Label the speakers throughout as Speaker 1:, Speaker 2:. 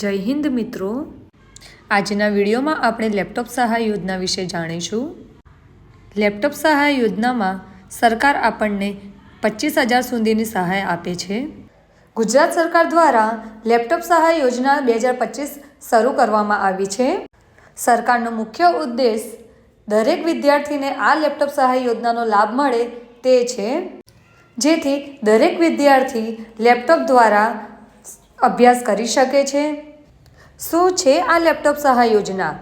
Speaker 1: જય હિન્દ મિત્રો. આજના વિડીયોમાં આપણે લેપટોપ સહાય યોજના વિશે જાણીશું. લેપટોપ સહાય યોજનામાં સરકાર આપણને પચીસ હજાર સુધીની સહાય આપે છે. ગુજરાત સરકાર દ્વારા લેપટોપ સહાય યોજના બે હજાર પચીસ શરૂ કરવામાં આવી છે. સરકારનો મુખ્ય ઉદ્દેશ દરેક વિદ્યાર્થીને આ લેપટોપ સહાય યોજનાનો લાભ મળે તે છે. જેથી દરેક વિદ્યાર્થી લેપટોપ દ્વારા અભ્યાસ કરી શકે છે? શું છે આ લેપટોપ સહાય યોજના?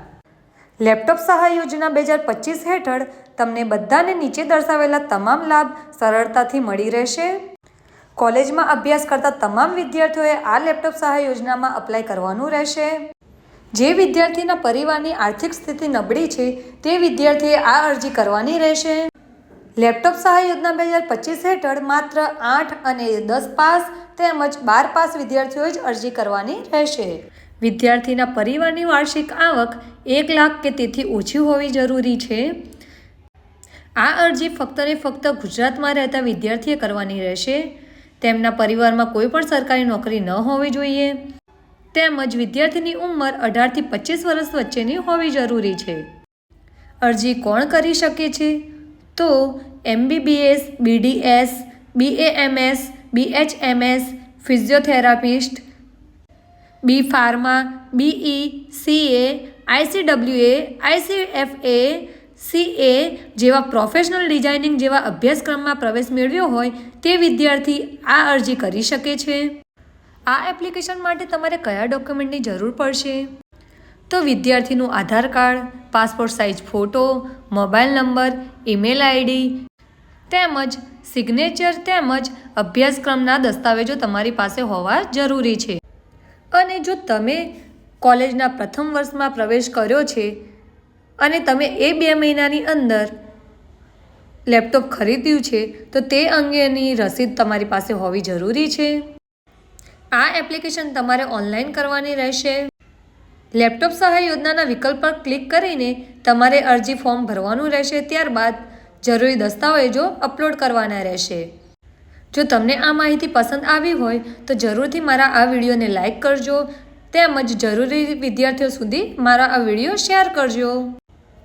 Speaker 1: લેપટોપ સહાય યોજના બે હજાર પચીસ હેઠળ તમને બધાને નીચે દર્શાવેલા તમામ લાભ સરળતાથી મળી રહેશે. કોલેજમાં અભ્યાસ કરતા તમામ વિદ્યાર્થીઓએ આ લેપટોપ સહાય યોજનામાં અપ્લાય કરવાનું રહેશે. જે વિદ્યાર્થીના પરિવારની આર્થિક સ્થિતિ નબળી છે, તે વિદ્યાર્થીએ આ અરજી કરવાની રહેશે. લેપટોપ સહાય યોજના બે હજાર પચીસ હેઠળ માત્ર આઠ અને દસ પાસ તેમજ બાર પાસ વિદ્યાર્થીઓએ જ અરજી કરવાની રહેશે. વિદ્યાર્થીના પરિવારની વાર્ષિક આવક એક લાખ કે તેથી ઓછી હોવી જરૂરી છે. આ અરજી ફક્ત ને ફક્ત ગુજરાતમાં રહેતા વિદ્યાર્થીએ કરવાની રહેશે. તેમના પરિવારમાં કોઈ પણ સરકારી નોકરી ન હોવી જોઈએ. તેમજ વિદ્યાર્થીની ઉંમર અઢારથી પચીસ વર્ષ વચ્ચેની હોવી જરૂરી છે. અરજી કોણ કરી શકે છે? તો MBBS, BDS BAMS BHMS, physiotherapist B pharma BE, CA, ICWA, ICFA, CA જેવા પ્રોફેશનલ ડિઝાઇનિંગ જેવા અભ્યાસક્રમમાં પ્રવેશ મેળવ્યો હોય તે વિદ્યાર્થી આ અરજી કરી શકે છે. આ એપ્લિકેશન માટે તમારે કયા ડોક્યુમેન્ટની જરૂર પડશે? તો વિદ્યાર્થીનું Aadhaar card, passport size photo, mobile number, email ID તેમજ સિગ્નેચર તેમજ અભ્યાસક્રમના દસ્તાવેજો તમારી પાસે હોવા જરૂરી છે. અને જો તમે કોલેજના પ્રથમ વર્ષમાં પ્રવેશ કર્યો છે અને તમે એ બે મહિનાની અંદર લેપટોપ ખરીદ્યું છે, તો તે અંગેની રસીદ તમારી પાસે હોવી જરૂરી છે. આ એપ્લિકેશન તમારે ઓનલાઈન કરવાની રહેશે. લેપટોપ સહાય યોજનાના વિકલ્પ પર ક્લિક કરીને તમારે અરજી ફોર્મ ભરવાનું રહેશે ત્યારબાદ જરૂરી દસ્તાવેજો અપલોડ કરવાના રહેશે. જો તમને આ માહિતી પસંદ આવી હોય તો જરૂરથી મારા આ વિડીયોને લાઇક કરજો તેમજ જરૂરી વિદ્યાર્થીઓ સુધી મારા આ વીડિયો શેર કરજો.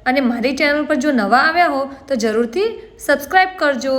Speaker 1: અને મારી ચેનલ પર જો નવા આવ્યા હો તો જરૂરથી સબસ્ક્રાઈબ કરજો.